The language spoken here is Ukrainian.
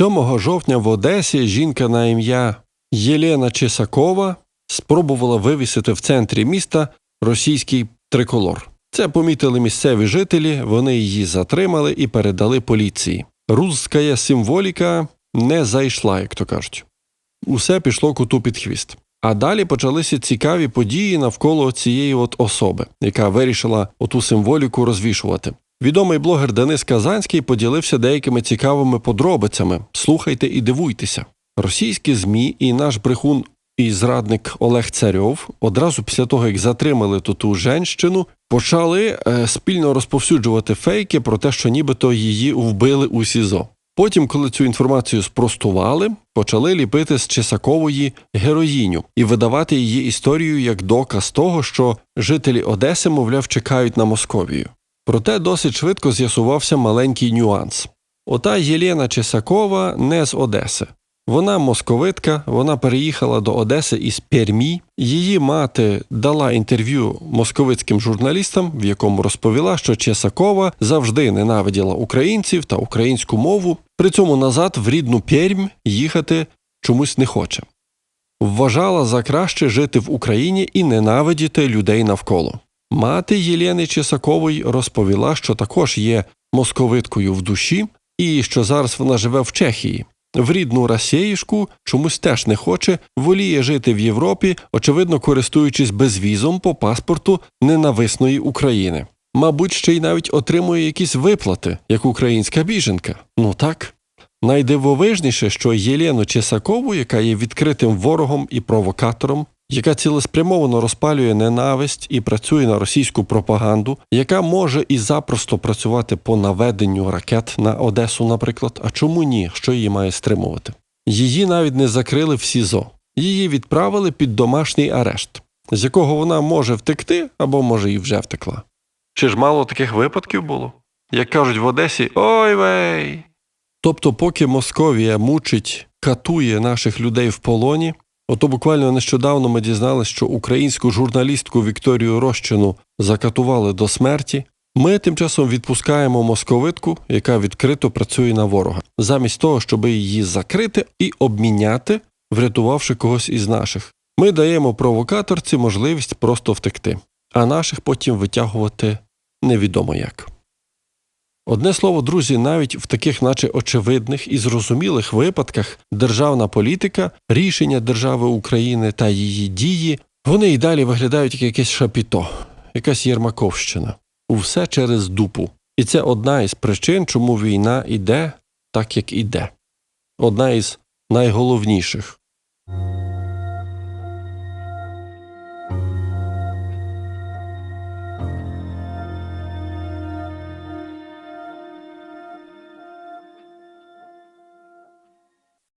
7 жовтня в Одесі жінка на ім'я Єлена Чесакова спробувала вивісити в центрі міста російський триколор. Це помітили місцеві жителі, вони її затримали і передали поліції. Русская символіка не зайшла, як то кажуть. Усе пішло куту під хвіст. А далі почалися цікаві події навколо цієї от особи, яка вирішила оту символіку розвішувати. Відомий блогер Денис Казанський поділився деякими цікавими подробицями. Слухайте і дивуйтеся. Російські ЗМІ і наш брехун і зрадник Олег Царьов одразу після того, як затримали ту женщину, почали е, спільно розповсюджувати фейки про те, що нібито її вбили у СІЗО. Потім, коли цю інформацію спростували, почали ліпити з Чесакової героїню і видавати її історію як доказ того, що жителі Одеси, мовляв, чекають на Московію. Проте досить швидко з'ясувався маленький нюанс. Ота Єлена Чесакова не з Одеси. Вона московитка, вона переїхала до Одеси із Пермі. Її мати дала інтерв'ю московицьким журналістам, в якому розповіла, що Чесакова завжди ненавиділа українців та українську мову. При цьому назад в рідну Пермь їхати чомусь не хоче. Вважала за краще жити в Україні і ненавидіти людей навколо. Мати Єлени Чесакової розповіла, що також є московиткою в душі, і що зараз вона живе в Чехії. В рідну Росіїшку чомусь теж не хоче, воліє жити в Європі, очевидно користуючись безвізом по паспорту ненависної України. Мабуть, ще й навіть отримує якісь виплати, як українська біженка. Ну так. Найдивовижніше, що Єлену Чесакову, яка є відкритим ворогом і провокатором, яка цілеспрямовано розпалює ненависть і працює на російську пропаганду, яка може і запросто працювати по наведенню ракет на Одесу, наприклад. А чому ні? Що її має стримувати? Її навіть не закрили в СІЗО, її відправили під домашній арешт, з якого вона може втекти або може і вже втекла. Чи ж мало таких випадків було? Як кажуть в Одесі, ой вей. Тобто, поки Московія мучить, катує наших людей в полоні, ото буквально нещодавно ми дізналися, що українську журналістку Вікторію Рощину закатували до смерті. Ми тим часом відпускаємо московитку, яка відкрито працює на ворога, замість того, щоб її закрити і обміняти, врятувавши когось із наших. Ми даємо провокаторці можливість просто втекти, а наших потім витягувати невідомо як. Одне слово, друзі, навіть в таких, наче очевидних і зрозумілих випадках, державна політика, рішення держави України та її дії, вони й далі виглядають як якесь шапіто, якась Єрмаковщина. Все через дупу. І це одна із причин, чому війна іде так, як іде. Одна із найголовніших.